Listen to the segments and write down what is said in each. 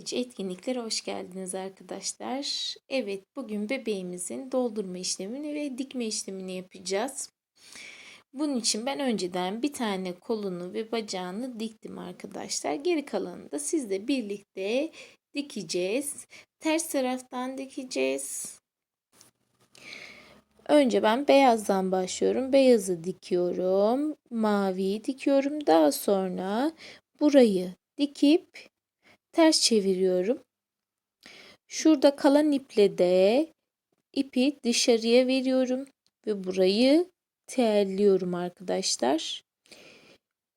içi etkinliklere hoş geldiniz arkadaşlar. Evet bugün bebeğimizin doldurma işlemini ve dikme işlemini yapacağız. Bunun için ben önceden bir tane kolunu ve bacağını diktim arkadaşlar. Geri kalanını da sizle birlikte dikeceğiz. Ters taraftan dikeceğiz. Önce ben beyazdan başlıyorum. Beyazı dikiyorum. Maviyi dikiyorum. Daha sonra burayı dikip ters çeviriyorum. Şurada kalan iple de ipi dışarıya veriyorum ve burayı terliyorum arkadaşlar.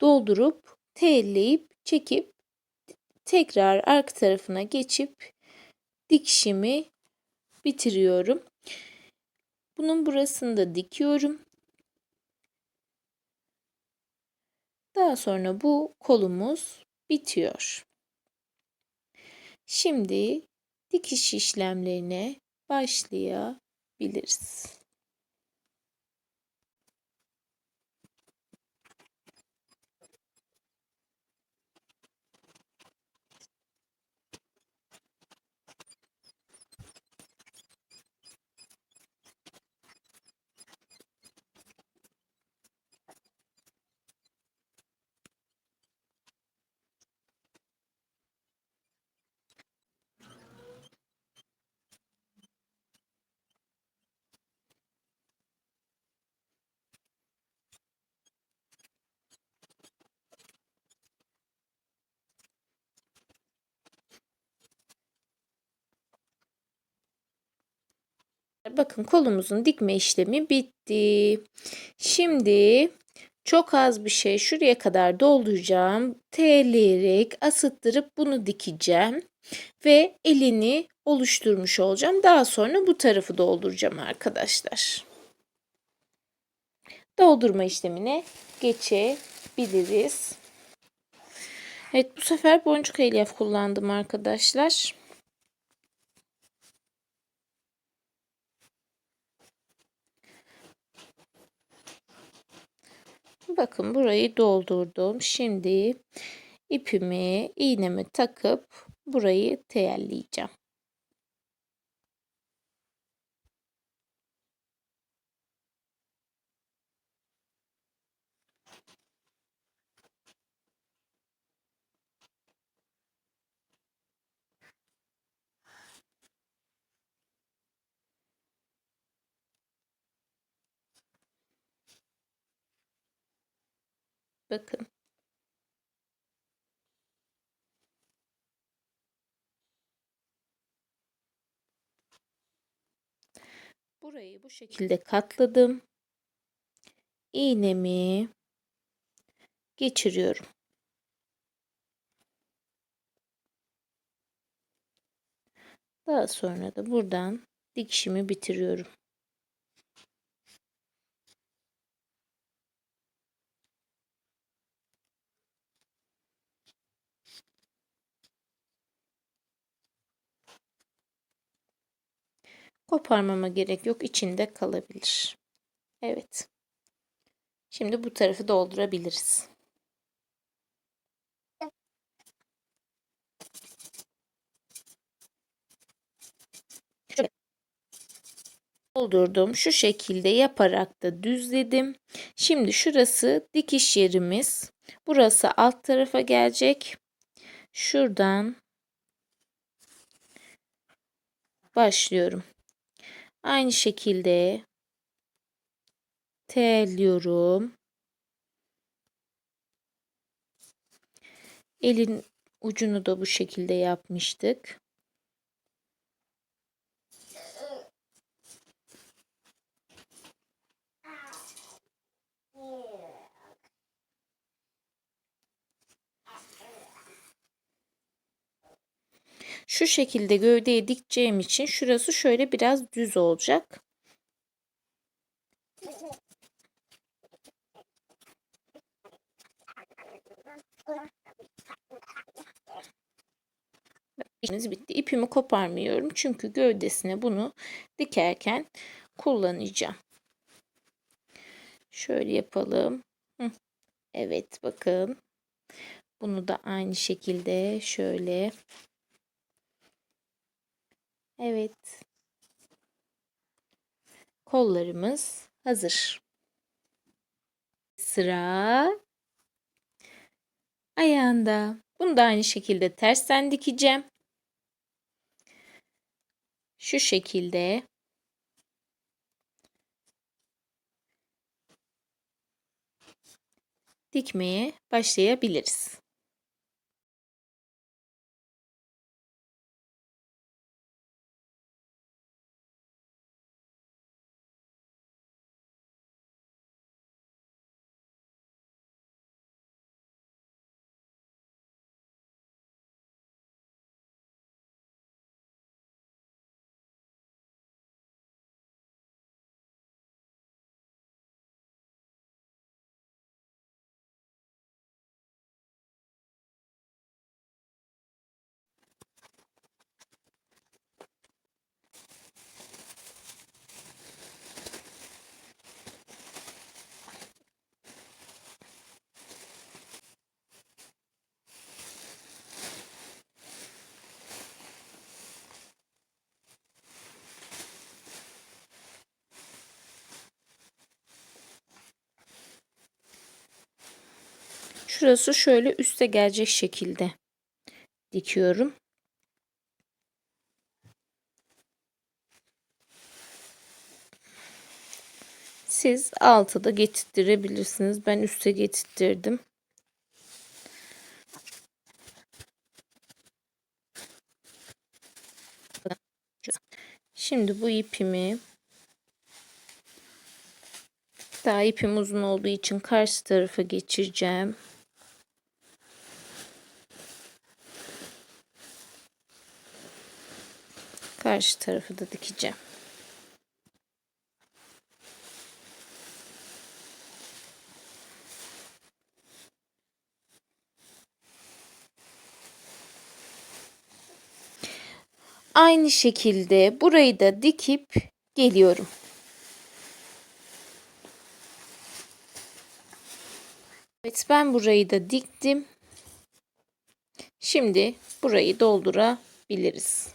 Doldurup telleyip çekip tekrar arka tarafına geçip dikişimi bitiriyorum. Bunun burasını da dikiyorum. Daha sonra bu kolumuz bitiyor. Şimdi dikiş işlemlerine başlayabiliriz. Bakın kolumuzun dikme işlemi bitti. Şimdi çok az bir şey şuraya kadar dolduracağım. Terleyerek asıttırıp bunu dikeceğim. Ve elini oluşturmuş olacağım. Daha sonra bu tarafı dolduracağım arkadaşlar. Doldurma işlemine geçebiliriz. Evet bu sefer boncuk elyaf kullandım arkadaşlar. Bakın burayı doldurdum. Şimdi ipimi, iğnemi takıp burayı teyelleyeceğim. Bakın. Burayı bu şekilde katladım. İğnemi geçiriyorum. Daha sonra da buradan dikişimi bitiriyorum. Koparmama gerek yok. içinde kalabilir. Evet. Şimdi bu tarafı doldurabiliriz. doldurdum. Şu şekilde yaparak da düzledim. Şimdi şurası dikiş yerimiz. Burası alt tarafa gelecek. Şuradan başlıyorum. Aynı şekilde telliyorum. Elin ucunu da bu şekilde yapmıştık. Şu şekilde gövdeye dikeceğim için şurası şöyle biraz düz olacak. İşimiz bitti. İpimi koparmıyorum çünkü gövdesine bunu dikerken kullanacağım. Şöyle yapalım. Evet bakın. Bunu da aynı şekilde şöyle Evet. Kollarımız hazır. Sıra ayağında. Bunu da aynı şekilde tersten dikeceğim. Şu şekilde dikmeye başlayabiliriz. Şurası şöyle üste gelecek şekilde dikiyorum. Siz altı da getirtirebilirsiniz. Ben üste getirttirdim. Şimdi bu ipimi daha ipim uzun olduğu için karşı tarafa geçireceğim. Karşı tarafı da dikeceğim. Aynı şekilde burayı da dikip geliyorum. Evet ben burayı da diktim. Şimdi burayı doldurabiliriz.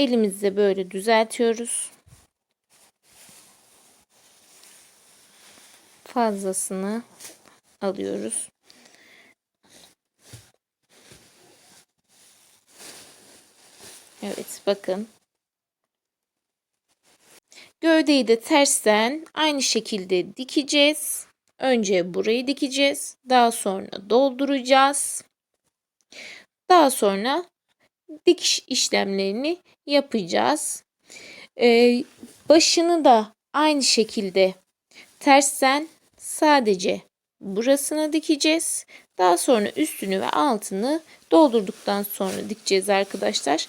Elimizle böyle düzeltiyoruz. Fazlasını alıyoruz. Evet bakın. Gövdeyi de tersten aynı şekilde dikeceğiz. Önce burayı dikeceğiz. Daha sonra dolduracağız. Daha sonra dikiş işlemlerini yapacağız. Ee, başını da aynı şekilde tersten sadece burasına dikeceğiz. Daha sonra üstünü ve altını doldurduktan sonra dikeceğiz arkadaşlar.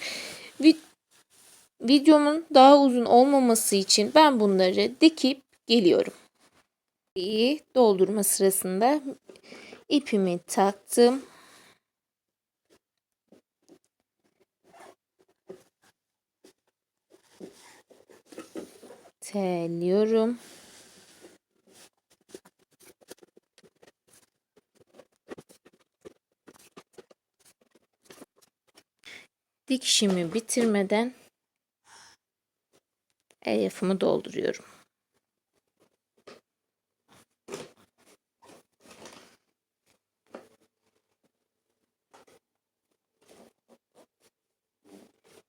Videomun daha uzun olmaması için ben bunları dikip geliyorum. Doldurma sırasında ipimi taktım. Telliyorum. Dikişimi bitirmeden elyafımı dolduruyorum.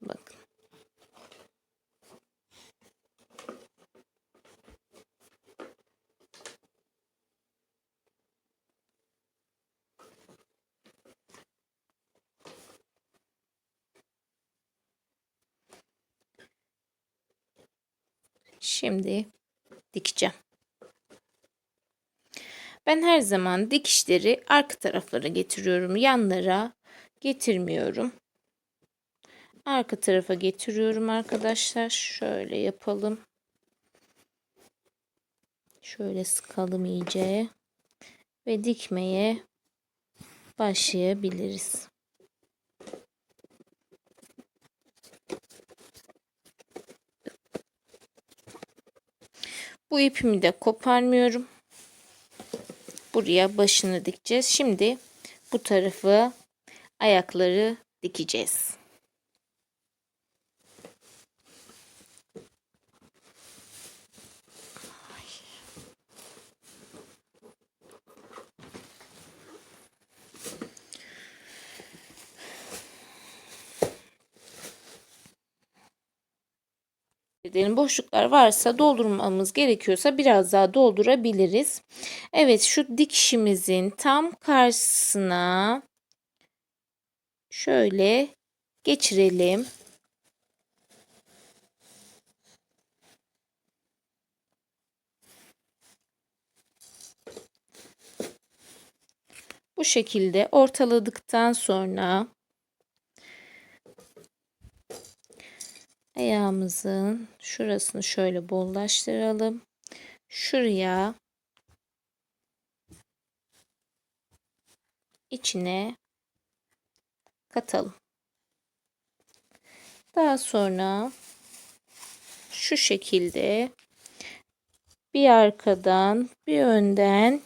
Bakın. Şimdi dikeceğim. Ben her zaman dikişleri arka taraflara getiriyorum. Yanlara getirmiyorum. Arka tarafa getiriyorum arkadaşlar. Şöyle yapalım. Şöyle sıkalım iyice. Ve dikmeye başlayabiliriz. Bu ipimi de koparmıyorum. buraya başını dikeceğiz. Şimdi bu tarafı ayakları dikeceğiz. Edelim. Boşluklar varsa doldurmamız gerekiyorsa biraz daha doldurabiliriz. Evet şu dikişimizin tam karşısına şöyle geçirelim. Bu şekilde ortaladıktan sonra ayağımızın şurasını şöyle bollaştıralım. Şuraya içine katalım. Daha sonra şu şekilde bir arkadan bir önden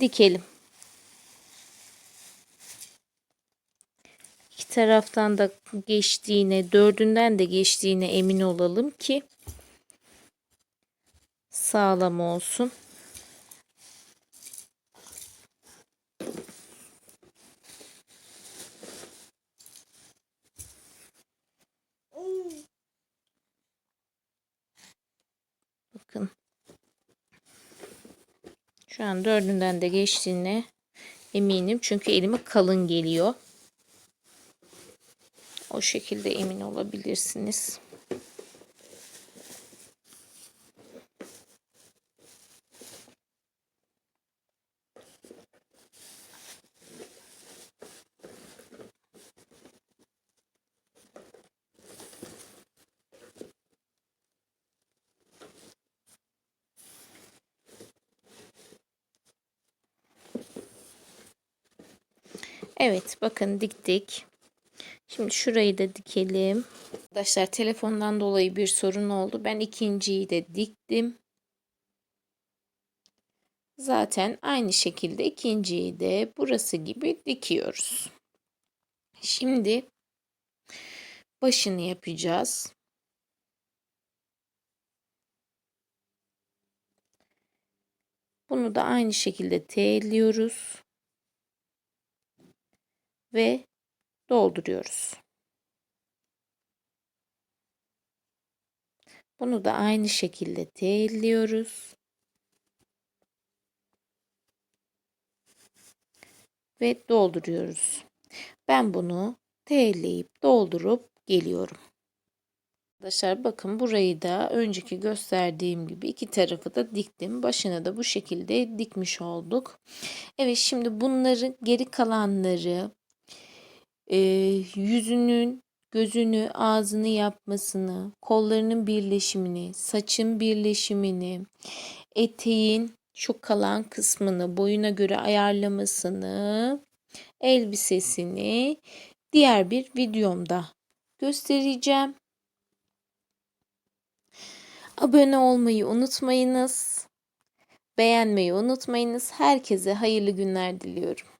dikelim. Taraftan da geçtiğine, dördünden de geçtiğine emin olalım ki sağlam olsun. Bakın. Şu an dördünden de geçtiğine eminim. Çünkü elime kalın geliyor. O şekilde emin olabilirsiniz. Evet bakın diktik. Şimdi şurayı da dikelim. Arkadaşlar telefondan dolayı bir sorun oldu. Ben ikinciyi de diktim. Zaten aynı şekilde ikinciyi de burası gibi dikiyoruz. Şimdi başını yapacağız. Bunu da aynı şekilde teyliyoruz ve dolduruyoruz. Bunu da aynı şekilde teyliyoruz. Ve dolduruyoruz. Ben bunu teyelleyip doldurup geliyorum. Arkadaşlar bakın burayı da önceki gösterdiğim gibi iki tarafı da diktim. Başına da bu şekilde dikmiş olduk. Evet şimdi bunların geri kalanları e, yüzünün, gözünü, ağzını yapmasını, kollarının birleşimini, saçın birleşimini, eteğin şu kalan kısmını boyuna göre ayarlamasını, elbisesini diğer bir videomda göstereceğim. Abone olmayı unutmayınız. Beğenmeyi unutmayınız. Herkese hayırlı günler diliyorum.